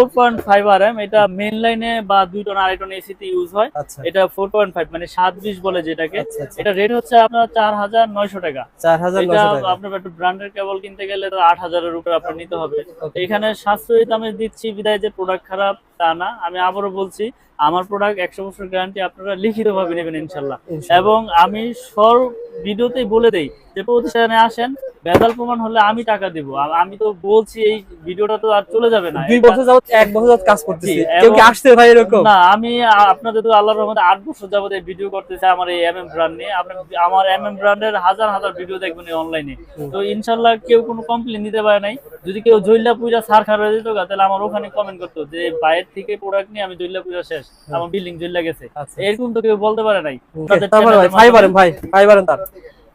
Four point five R M এটা লাইনে বা দুই টন আড়াই টন এসিতে ইউজ হয়। আচ্ছা। এটা মানে বলে যেটাকে। আচ্ছা আচ্ছা। এটা রেট হচ্ছে আপনার চার হাজার নয়শো টাকা। চার হাজার এটা নশো টাকা। আপনার একটা ব্র্যান্ডের কেবল কিনতে গেলে তো আট উপরে আপনার নিতে হবে। এখানে সাশ্রয়ী দামে দিচ্ছি বিদায় যে প্রোডাক্ট খারাপ তা না। আমি আবারও বলছি আমার প্রোডাক্ট একশো বছর গ্যারান্টি আপনারা লিখিত ভাবে নেবেন ইনশাল্লাহ। এবং আমি সব ভিডিওতেই বলে দেই যে প্রতিষ্ঠানে আসেন বেদাল প্রমাণ হলে আমি টাকা দিব। আর আমি তো বলছি এই ভিডিওটা তো আর চলে যাবে না। দুই বছর যাবত এক বছর যাবত কাজ করতেছি। কেউ কি আসছে ভাই এরকম? না আমি আপনাদের তো আল্লাহর রহমতে আট বছর যাবত এই ভিডিও করতেছি আমার এই এম এম ব্র্যান্ড নিয়ে। আপনি আমার এম এম ব্র্যান্ডের হাজার হাজার ভিডিও দেখবেন এই অনলাইনে তো ইনশাল্লাহ কেউ কোনো কমপ্লেন দিতে পারে নাই। যদি কেউ জৈলা পূজা সার খার হয়ে যেত তাহলে আমার ওখানে কমেন্ট করতো যে বাইরের থেকে প্রোডাক্ট নিয়ে আমি জৈলা পূজা শেষ। আমার বিল্ডিং জৈলা গেছে। আচ্ছা। এরকম তো কেউ বলতে পারে নাই। ভাই। ভাই ফাইভ তার।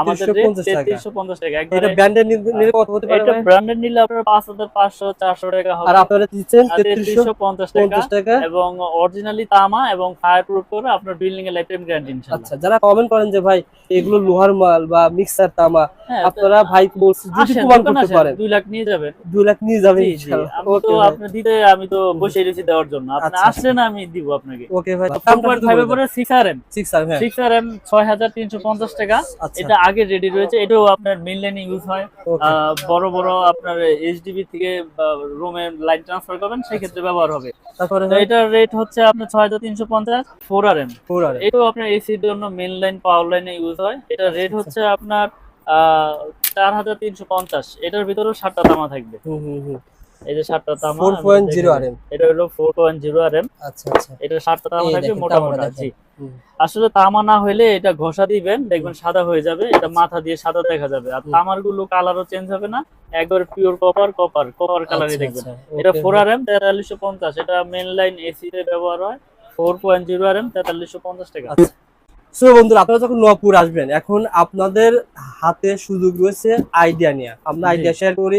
আমাদের তেত্রিশশো রেট পঞ্চাশ টাকা। তেত্রিশশো পঞ্চাশ টাকা। এটা একবারে ব্র্যান্ডের নিলে কত হতে পারে এটা ভাই? ব্র্যান্ডেড নিলে আপনার পাঁচ হাজার পাঁচশো চারশো টাকা হবে। আর আপনারা দিচ্ছেন আর তেত্রিশশো 3350 টাকা। পঞ্চাশ টাকা। এবং অরিজিনালি তামা এবং ফায়ার প্রুফ করে আপনার বিল্ডিং এর লাইফ টাইম গ্যারান্টি আচ্ছা যারা কমেন্ট করেন যে ভাই এগুলো লোহার মাল বা মিক্সার তামা হ্যাঁ আপনারা ভাই বলছি যদি প্রমাণ করতে পারেন। দুই লাখ নিয়ে যাবেন। দুই লাখ নিয়ে যাবেন তো আপনি দিতে আমি তো বসে রয়েছি দেওয়ার জন্য। আপনি আচ্ছা, আসলে না আমি দিব আপনাকে। ওকে ভাই এর পরে হ্যাঁ। ছয় হাজার তিনশো পঞ্চাশ টাকা। আচ্ছা এটা আগে রেডি রয়েছে এটাও আপনার মেন লাইনে ইউজ হয়। বড় বড় আপনার এইচডিবি থেকে রুমে লাইন ট্রান্সফার করবেন সেক্ষেত্রে ব্যবহার হবে। তারপরে এটার রেট হচ্ছে আপনার ছয় হাজার তিনশো পঞ্চাশ four R M four R এটাও আপনার এসির জন্য মেন লাইন পাওয়ার লাইনে ইউজ হয়। এটার রেট হচ্ছে আপনার চার হাজার তিনশো পঞ্চাশ। এটার ভিতরেও সাতটা তামা থাকবে। হুম হুম হুম। এই যে সাতটা তামা ফোর আমি পয়েন্ট দেখে জিরো দিই। আর এম এটা হলো four point zero R M আচ্ছা আচ্ছা। এটা সাতটা তামা এই থাকবে দেখেন, মোটা মোটা জি। আসলে তামা না হলে এটা ঘষা দিবেন দেখবেন সাদা হয়ে যাবে এটা মাথা দিয়ে সাদা দেখা যাবে। আর। তামারগুলো কালারও চেঞ্জ হবে না একবার পিওর কপার কপার কপার কালারই আচ্ছা, দেখবেন। আচ্ছা, এটা okay, ফোর আর এম তেতাল্লিশশো পঞ্চাশ এটা মেন লাইন এসি তে ব্যবহার হয় four point zero R M তেতাল্লিশশো পঞ্চাশ টাকা। আচ্ছা। সো বন্ধুরা আপনারা যখন নপুর আসবেন এখন আপনাদের হাতে সুযোগ রয়েছে আইডিয়া নিয়ে। আমরা আইডিয়া শেয়ার করি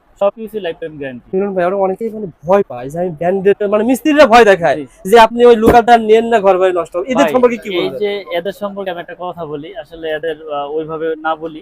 life time guarantee Milan ভাই অনেকেই মানে ভয় পায় যে আমি ব্র্যান্ডেড মানে মিস্ত্রিরা ভয় দেখায় যে আপনি ওই লোকালটা নেন না ঘর বাড়ি নষ্ট। হবে এদের সম্পর্কে কি এই যে এদের সম্পর্কে আমি একটা কথা বলি। আসলে এদের ওইভাবে না বলি।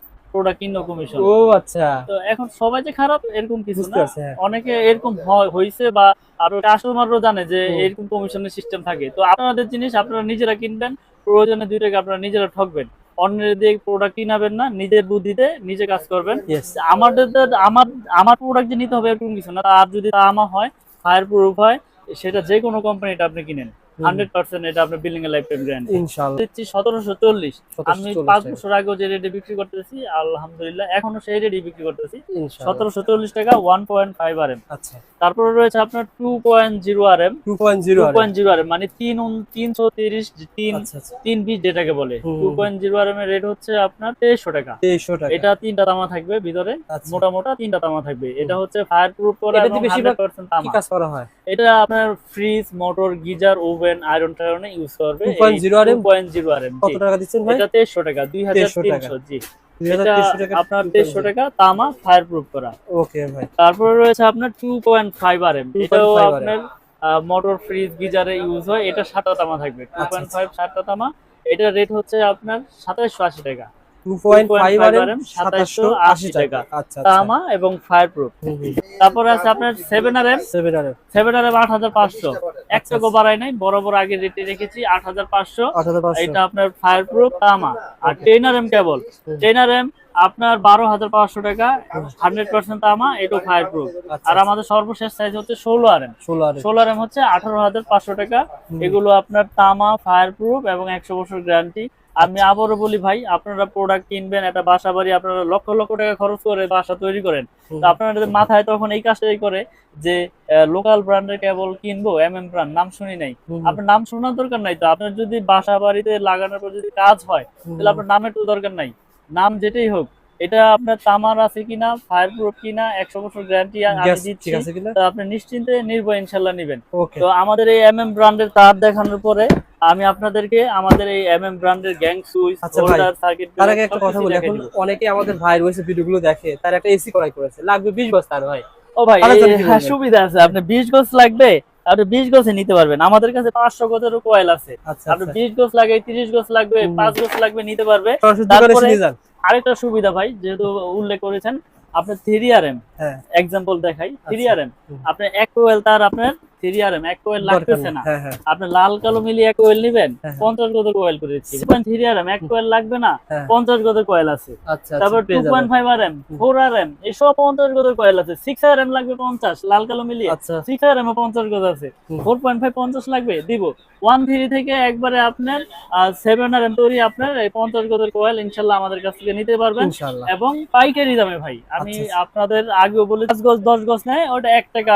প্রোডাক্ট কিনো কমিশন ও আচ্ছা। তো এখন সবাই যে খারাপ এরকম কিছু না। হ্যাঁ। অনেকে এরকম বা আরও কাস্টমারও জানে যে এরকম কমিশনের সিস্টেম থাকে। তো আপনাদের জিনিস আপনারা নিজেরা কিনবেন প্রয়োজনে দুই টাকা আপনারা নিজেরা ঠকবেন। অন্যের দিয়ে প্রোডাক্ট কিনাবেন না নিজের বুদ্ধিতে নিজে কাজ করবেন। আমাদের আমার আমার প্রোডাক্ট যে নিতে হবে এরকম কিছু না। আর যদি তা আমার হয় ফায়ার প্রুফ হয় সেটা যে কোনো কোম্পানিটা আপনি কিনেন। এটা আপনার বিল্ডিং এর লাইফ টাইম গ্যারান্টি ইনশাআল্লাহ। দিচ্ছি সতেরোশো চল্লিশ। আমি 1740 টাকা। বছর আগেও যে রেটে বিক্রি করতেছি আলহামদুলিল্লাহ এখনও সেই রেটে বিক্রি করতেছি। ইনশাআল্লাহ। সতেরোশো চল্লিশ টাকা one point five R M আচ্ছা। তারপরে রয়েছে আপনার two point zero 2.0 two R point zero R M মানে তিন উন- তিনশো তিরিশ তিন তিন বিশ যেটাকে বলে। হুম, two hmm. Point zero R M এর রেট হচ্ছে আপনার তেইশশো টাকা। 2300 টাকা। এটা তিনটা তামা থাকবে ভিতরে। আচ্ছা। মোটা মোটা তিনটা তামা থাকবে। এটা হচ্ছে ফায়ার প্রুফ করা এবং 100% কি কাজ করা হয়? এটা আপনার fridge motor geyser oven iron টায়রনে use করবে 2.0 RM? পয়েন্ট জিরো কত টাকা দিচ্ছেন ভাই? এটা তেইশশো টাকা। 2300 জি এটা 2300 টাকা আপনার দেড়শো টাকা তামা ফায়ার প্রুফ করা। ওকে ভাই। তারপরে রয়েছে আপনার two point five R M এটাও আপনার মোটর ফ্রিজ গিজারে ইউজ হয় এটা সাতটা তামা থাকবে। টু পয়েন্ট ফাইভ সাতটা তামা এটার রেট হচ্ছে আপনার সাতাশশো আশি টাকা। 2.5 আর 2.5 2780 টাকা। আচ্ছা আচ্ছা। তামা এবং ফায়ার প্রুফ হুম, হুম। তারপরে আছে আপনার seven R M 7 R seven R M আট হাজার পাঁচশো। এক টাকা বাড়াই নাই বরাবর আগে রেটে রেখেছি আট হাজার পাঁচশো। এটা আপনার ফায়ার প্রুফ তামা। আর ten R M cable ten R M আপনার বারো হাজার পাঁচশো টাকা হান্ড্রেড পার্সেন্ট তামা এটাও ফায়ার প্রুফ আচ্ছা, আর আমাদের সর্বশেষ সাইজ হচ্ছে ষোলো আর এম 16 আর ষোলো আর এম হচ্ছে আঠারো হাজার পাঁচশো টাকা। এগুলো আপনার তামা ফায়ার প্রুফ এবং একশো বছর গ্যারান্টি আমি আবারও বলি ভাই আপনারা প্রোডাক্ট কিনবেন একটা বাসা বাড়ি আপনারা লক্ষ লক্ষ টাকা খরচ করে বাসা তৈরি করেন। তো আপনাদের মাথায় তখন এই কাজটাই করে যে লোকাল ব্র্যান্ডের কেবল কিনবো এম এম ব্র্যান্ড নাম শুনি নাই। আপনার নাম শোনার দরকার নাই তো আপনার যদি বাসা বাড়িতে লাগানোর পর যদি কাজ হয় তাহলে আপনার নামের তো দরকার নাই। নাম যেটাই হোক এটা আপনার তামার আছে কিনা ফায়ার প্রুফ কিনা একশো বছর গ্যারান্টি আমি দিচ্ছি। তো আপনি নিশ্চিন্তে নির্ভয় ইনশাল্লাহ নিবেন। তো আমাদের এই এম এম ব্র্যান্ডের তার দেখানোর পরে আমি আপনাদেরকে আমাদের এই এম এম ব্র্যান্ডের গ্যাং সুইচ আচ্ছা হোল্ডার সার্কিট তার আগে একটা কথা বলি এখন অনেকে আমাদের ভাই রয়েছে ভিডিওগুলো দেখে তার একটা এসি করাই করেছে লাগবে 20 বছর তার ভাই। ও ভাই হ্যাঁ, সুবিধা আছে আপনি 20 গজ লাগবে আপনি 20 গজে নিতে পারবেন। আমাদের কাছে 500 গজেরও কয়েল আছে। আচ্ছা আপনি বিশ 20 গজ লাগে 30 গজ লাগবে পাঁচ 5 গজ লাগবে নিতে পারবে। তারপরে- আরেকটা সুবিধা ভাই যেহেতু উল্লেখ করেছেন আপনার 3RM হ্যাঁ। এক্সাম্পল দেখাই থ্রি আর এম আপনি এক কোয়েল তার আপনার 3RM এক কোয়েল লাগতেছে না। হ্যাঁ হ্যাঁ। আপনি লাল কালো মিলিয়ে এক কোয়েল নেবেন হ্যাঁ। পঞ্চাশ গজের কোয়েল করে দিচ্ছি। থ্রি আর এম এক কোয়েল লাগবে না। পঞ্চাশ গজের কোয়েল আছে। আচ্ছা তারপর আচ্ছা two point five R M four R M এইসব পঞ্চাশ গজের কোয়েল আছে। সিক্স আর এম লাগবে পঞ্চাশ লাল কালো মিলিয়ে। আচ্ছা। সিক্স আর এম পঞ্চাশ গজ আছে। ফোর পয়েন্ট ফাইভ পঞ্চাশ লাগবে দিব। ওয়ান থ্রি থেকে একবারে আপনার সেভেন আর এম তৈরি আপনার এই পঞ্চাশ গজের কোয়েল ইনশাল্লাহ আমাদের কাছ থেকে নিতে পারবেন। এবং পাইকারি দামে ভাই আমি আচ্ছা, আপনাদের আগেও বলে পাঁচ গজ দশ গজ নেয় ওটা এক টাকা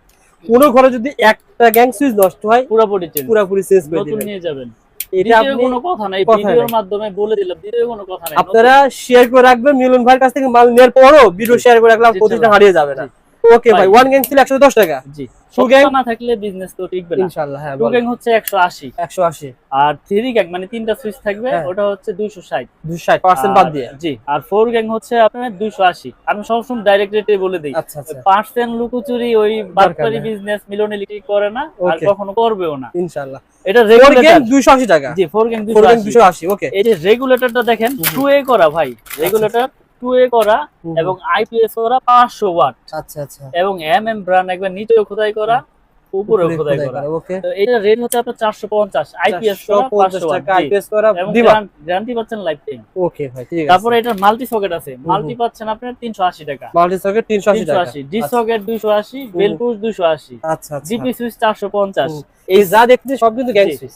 কোন ঘরে যদি একটা গ্যাং সুইচ নষ্ট হয় পুরোপুরি চেঞ্জ পুরোপুরি চেঞ্জ করে দিবেন নিয়ে যাবেন। এটা আপনি কোনো কথা নাই ভিডিওর মাধ্যমে বলে দিলাম ভিডিওর কোনো কথা নাই। আপনারা শেয়ার করে রাখবেন মিলন ভাইয়ের কাছ থেকে মাল নেওয়ার পরও ভিডিও শেয়ার করে রাখলাম প্রতিটা হারিয়ে যাবে না। ওকে ভাই। ওয়ান গ্যাং ছিল একশো দশ টাকা। জি। Gang? সত্য না থাকলে বিজনেস তো টিকবে না। ইনশাল্লাহ হ্যাঁ টু গ্যাং হচ্ছে একশো আশি। একশো আশি। আর থ্রি গ্যাং মানে তিনটা সুইচ থাকবে হ্যাঁ। ওটা হচ্ছে দুইশো ষাট। দুশো ষাট পার্সেন্ট বাদ দিয়ে। জি আর ফোর গ্যাং হচ্ছে আপনার দুইশো আশি। আমি সবসময় ডাইরেক্ট রেটে বলে দিই। আচ্ছা আচ্ছা। পার্সেন্ট লুকোচুরি ওই বাটপারি। বিজনেস মিলনিলিটি করে না আর কখনো করবেও না। ইনশাল্লাহ এটা ফোর গ্যাং রেগুলেটর দুইশো আশি টাকা। জি ফোর গ্যাং ফোর গ্যাং দুইশো দুশো আশি ওকে এই যে রেগুলেটরটা দেখেন টু এ করা ভাই। রেগুলেটর টু এ করা এবং আইপিএস করা পাঁচশো ওয়াট আচ্ছা আচ্ছা। এবং এম এম ব্র্যান্ড একবার নিচেও খোদাই করা উপরেও খোদাই করা। ওকে। তো এটা রেট হচ্ছে আপনার চারশো পঞ্চাশ আইপিএস করা পাঁচশো ওয়াট টাকা আইপিএস করা দিবা। গ্যারান্টি পাচ্ছেন লাইফ টাইম ওকে ভাই ঠিক আছে। তারপরে এটার মাল্টি সকেট আছে। মাল্টি পাচ্ছেন আপনার তিনশো আশি টাকা। মাল্টি সকেট তিনশো আশি টাকা। আশি ডি সকেট দুইশো আশি দুইশো আশি। আচ্ছা জিপি সুইচ চারশো পঞ্চাশ। হুম। এই যা দেখতে সব কিন্তু গ্যাং সুইচ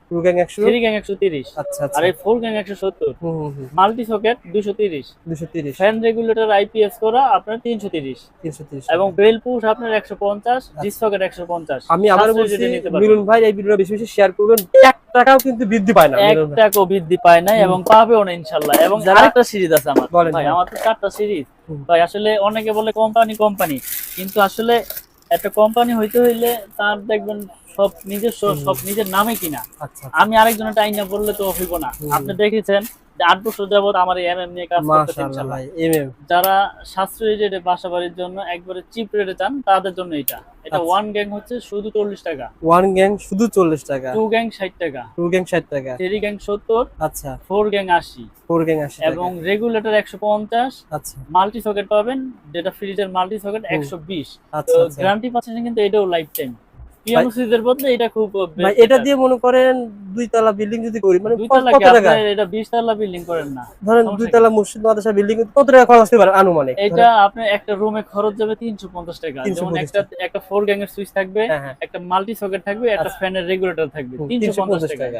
টু গ্যাং একশো? থ্রি গ্যাং একশো তিরিশ। আচ্ছা আচ্ছা। আর এই ফোর গ্যাং একশো সত্তর। হুম হুম হুম। Multi socket fan regulator IPS করা আপনার এবং বেল পুশ ডিস সকেট আমি আবার বলছি পারবেন। মিলন ভাই এই ভিডিওটা বেশি বেশি শেয়ার করবেন। এক টাকাও কিন্তু বৃদ্ধি পায় না এক টাকাও বৃদ্ধি পায় নাই এবং পাবেও না ইনশাল্লাহ। এবং আরেকটা সিরিজ আছে আমার। ভাই। আমার তো চারটা সিরিজ। ভাই আসলে অনেকে বলে কোম্পানি কোম্পানি কিন্তু আসলে একটা কোম্পানি হইতে হইলে তার দেখবেন সব নিজস্ব সব নিজের নামে কিনা। আচ্ছা আমি আরেকজনের টাইম না বললে তো হইব না। আপনি দেখেছেন আট বছর যাবত আমার এই এমএম নিয়ে কাজ এমএম যারা সাশ্রয়ী রেটে বাসা বাড়ির জন্য একবারে চিপ রেটে চান তাদের জন্য এটা। এটা আচ্ছা। ওয়ান গ্যাং হচ্ছে শুধু চল্লিশ টাকা। ওয়ান গ্যাং শুধু চল্লিশ টাকা। টু গ্যাং ষাট টাকা। টু গ্যাং ষাট টাকা। থ্রি গ্যাং সত্তর আচ্ছা। ফোর গ্যাং আশি। ফোর গ্যাং আশি এবং রেগুলেটর একশো পঞ্চাশ। আচ্ছা। মাল্টি সকেট পাবেন যেটা ফ্রিজের মাল্টি সকেট একশো বিশ। আচ্ছা আচ্ছা। গ্যারান্টি পাচ্ছেন কিন্তু এটাও লাইফ টাইম পিয়ানো বদলে এটা খুব ভাই এটা দিয়ে মনে করেন দুই তলা বিল্ডিং যদি করি মানে কত? টাকা এটা বিশ তলা বিল্ডিং করেন না ধরেন সমস্যা দুই কি? তলা মসজিদ মাদ্রাসা বিল্ডিং কত টাকা খরচ আসতে পারে আনুমানিক এটা আপনার একটা রুমে খরচ যাবে তিনশো পঞ্চাশ টাকা যেমন একটা একটা ফোর গ্যাং এর সুইচ থাকবে হ্যাঁ হ্যাঁ একটা মাল্টি সকেট থাকবে একটা আচ্ছা। ফ্যানের রেগুলেটর থাকবে তিনশো পঞ্চাশ 350 টাকা টাকা।